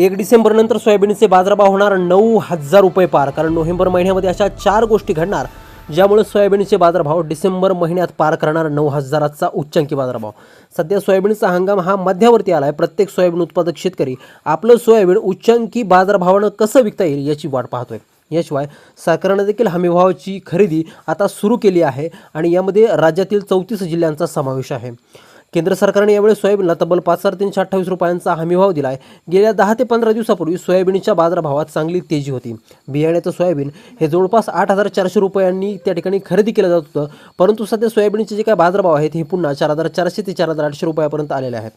एक डिसेंबरनंतर सोयाबीनचे बाजारभाव होणार नऊ हजार रुपये पार. कारण नोव्हेंबर महिन्यामध्ये अशा चार गोष्टी घडणार ज्यामुळे सोयाबीनचे बाजारभाव डिसेंबर महिन्यात पार करणार नऊ हजाराचा उच्चांकी बाजारभाव. सध्या सोयाबीनचा हंगाम हा मध्यावरती आला आहे प्रत्येक सोयाबीन उत्पादक शेतकरी आपलं सोयाबीन उच्चांकी बाजारभावानं कसं विकता येईल याची वाट पाहतोय. याशिवाय सरकारनं देखील हमीभावाची खरेदी आता सुरू केली आहे आणि यामध्ये राज्यातील चौतीस जिल्ह्यांचा समावेश आहे. केंद्र सरकारने यावेळी सोयाबीनला तब्बल पाच हजार तीनशे अठ्ठावीस रुपयांचा हमीभाव दिला आहे गेल्या दहा ते पंधरा दिवसापूर्वी सोयाबीनच्या बाजारभावात चांगली तेजी होती. बियाण्याचं सोयाबीन हे जवळपास आठ हजार चारशे रुपयांनी त्या ठिकाणी खरेदी केलं जात होतं. परंतु सध्या सोयाबीनचे जे काय बाजारभाव आहेत हे पुन्हा चार हजार चारशे ते चार हजार आठशे रुपयापर्यंत आलेले आहेत.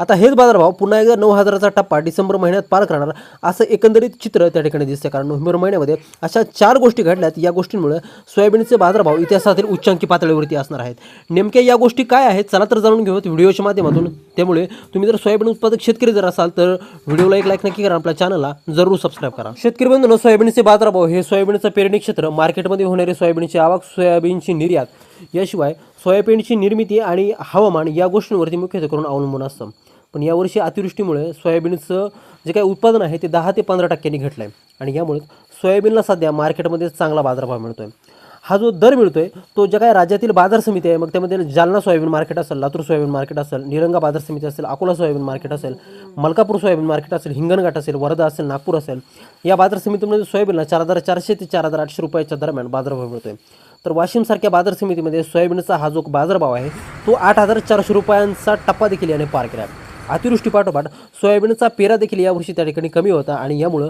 आता हेच बाजारभाव पुन्हा एकदा नऊ हजाराचा टप्पा डिसेंबर महिन्यात पार करणार असं एकंदरीत चित्र त्या ठिकाणी दिसते कारण नोव्हेंबर महिन्यामध्ये अशा चार गोष्टी घडल्यात. या गोष्टींमुळे सोयाबीनचे बाजारभाव इतिहासातील उच्चांकी पातळीवरती असणार आहेत. नेमक्या या गोष्टी काय आहेत चला तर जाणून घेऊ घेऊयात व्हिडिओच्या माध्यमातून. त्यामुळे तुम्ही जर सोयाबीन उत्पादक शेतकरी जर असाल तर व्हिडिओला एक लाईक नक्की करा. आपल्या चॅनलला जरूर सबस्क्राईब करा. शेतकरी बंधून सोयाबीनचे बाजारभाव हे सोयाबीनचं पेरणी क्षेत्र मार्केटमध्ये होणारे सोयाबीनची आवक सोयाबीनची निर्यात याशिवाय सोयाबीनची निर्मिती आणि हवामान या गोष्टींवरती मुख्यत्वे करून अवलंबून असतं. पण यावर्षी अतिवृष्टीमुळे सोयाबीनचं जे काही उत्पादन आहे ते दहा ते पंधरा टक्क्यांनी घटलं आहे आणि यामुळे सोयाबीनला सध्या मार्केटमध्ये चांगला बाजारभाव मिळतो आहे हा जो दर मिळतो आहे तो ज्या काही राज्यातील बाजार समिती आहे मग त्यामध्ये जालना सोयाबीन मार्केट असेल लातूर सोयाबीन मार्केट असेल निरंगा बाजार समिती असेल अकोला सोयाबीन मार्केट असेल मलकापूर सोयाबीन मार्केट असेल हिंगणघाट असेल वर्धा असेल नागपूर असेल या बाजार समितीमध्ये सोयाबीनला चार हजार चारशे ते चार हजार आठशे रुपयाच्या दरम्यान बाजारभाव मिळतो आहे तर वाशिमसारख्या बाजार समितीमध्ये सोयाबीनचा हा जो बाजारभाव आहे तो आठ हजार चारशे रुपयांचा टप्पा देखील याने पार केला आहे अतिवृष्टीपाठोपाठ सोयाबीनचा पेरा देखील यावर्षी त्या ठिकाणी कमी होता आणि यामुळं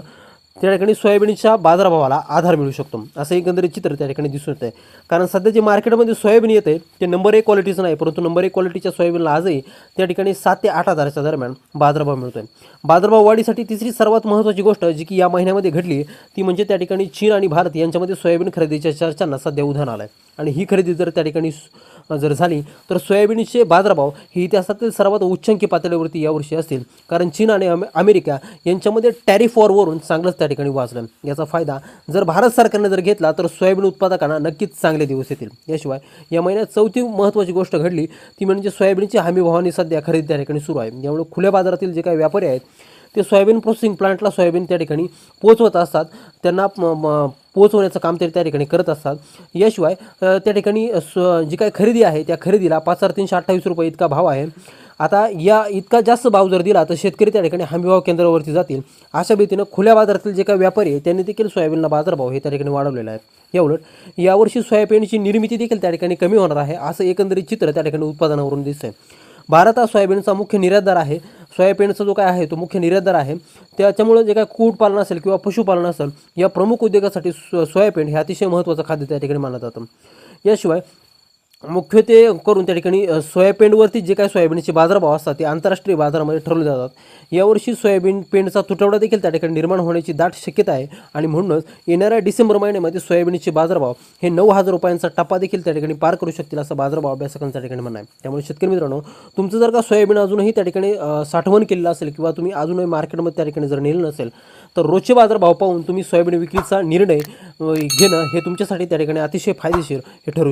त्या ठिकाणी सोयाबीनच्या बाजारभावाला आधार मिळू शकतो. असं एकंदरीत चित्र त्या ठिकाणी दिसून येत आहे कारण सध्या जे मार्केटमध्ये सोयाबीन येते ते नंबर एक क्वालिटीचं नाही परंतु नंबर एक क्वालिटीच्या सोयाबीनला आजही त्या ठिकाणी सात ते आठ हजाराच्या दरम्यान बाजारभाव मिळतो आहे बाजारभाव वाढीसाठी तिसरी सर्वात महत्त्वाची गोष्ट जी की या महिन्यामध्ये घडली ती म्हणजे त्या ठिकाणी चीन आणि भारत यांच्यामध्ये सोयाबीन खरेदीच्या चर्चांना सध्या उधाण आलं आहे आणि ही खरेदी जर त्या ठिकाणी जर झाली तर सोयाबीनचे बाजारभाव हे इतिहासातील सर्वात उच्चांकी पातळीवरती यावर्षी असतील. कारण चीन आणि अमे अमेरिका यांच्यामध्ये टॅरिफ वॉरवरून चांगलंच त्या ठिकाणी वाचलं. याचा फायदा जर भारत सरकारने जर घेतला तर सोयाबीन उत्पादकांना नक्कीच चांगले दिवस येतील. याशिवाय या महिन्यात चौथी महत्त्वाची गोष्ट घडली ती म्हणजे सोयाबीनची हमी भावाने सध्या खरेदी त्या ठिकाणी सुरू आहे. यामुळे खुल्या बाजारातील जे काही व्यापारी आहेत ते सोयाबीन प्रोसेसिंग प्लांटला सोयाबीन त्या ठिकाणी पोचवत असतात. त्यांना म- पोचवण्याचं काम ते त्या ठिकाणी करत असतात. याशिवाय त्या ठिकाणी जी काही खरेदी आहे त्या खरेदीला पाच हजार तीनशे अठ्ठावीस रुपये इतका भाव आहे. आता या इतका जास्त भाव जर दिला तर शेतकरी त्या ठिकाणी हमीभाव केंद्रावरती जातील. अशा भीतीनं खुल्या बाजारातील जे काही व्यापारी आहे त्यांनी देखील सोयाबीनला बाजारभाव हे त्या ठिकाणी वाढवलेला आहे. याउलट यावर्षी सोयाबीनची निर्मिती देखील त्या ठिकाणी कमी होणार आहे असं एकंदरीत चित्र त्या ठिकाणी उत्पादनावरून दिसतंय. भारत हा सोयाबीनचा मुख्य निर्यातदार आहे. सोयाबीनचा जो काय आहे तो मुख्य निर्यातदार आहे त्याच्यामुळे जे काय कुक्कुटपालन असेल किंवा पशुपालन असेल या प्रमुख उद्योगासाठी सो सोयाबीन हे अतिशय महत्त्वाचं खाद्य त्या ठिकाणी मानलं जातं. याशिवाय मुख्यत्वे करून त्या ठिकाणी सोयाबीनवरती जे काही सोयाबीनचे बाजारभाव असतात ते आंतरराष्ट्रीय बाजारामध्ये ठरवले जातात. यावर्षी सोयाबीन पेंडचा तुटवडा देखील त्या ठिकाणी निर्माण होण्याची दाट शक्यता आहे. आणि म्हणूनच येणाऱ्या डिसेंबर महिन्यामध्ये सोयाबीनचे बाजारभाव हे नऊ हजार रुपयांचा टप्पा देखील त्या ठिकाणी पार करू शकतील असं बाजारभाव अभ्यासकांचं त्या ठिकाणी म्हणणं आहे. त्यामुळे शेतकरी मित्रांनो तुमचं जर का सोयाबीन अजूनही त्या ठिकाणी साठवण केलेलं असेल किंवा तुम्ही अजूनही मार्केटमध्ये त्या ठिकाणी जर नेलं नसेल तर रोजचे बाजारभाव पाहून तुम्ही सोयाबीन विक्रीचा निर्णय घेणं हे तुमच्यासाठी त्या ठिकाणी अतिशय फायदेशीर हे ठरू